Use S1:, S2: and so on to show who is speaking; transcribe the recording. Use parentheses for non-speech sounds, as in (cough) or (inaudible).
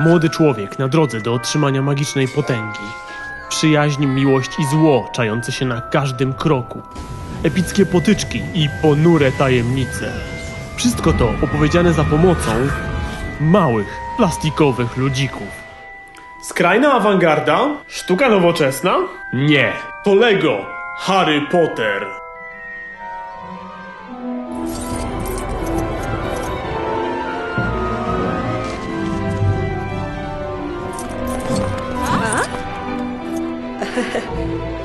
S1: Młody człowiek na drodze do otrzymania magicznej potęgi. Przyjaźń, miłość i zło czające się na każdym kroku. Epickie potyczki i ponure tajemnice. Wszystko to opowiedziane za pomocą małych, plastikowych ludzików. Skrajna awangarda? Sztuka nowoczesna? Nie. To Lego. Harry Potter. 呵 (laughs) 呵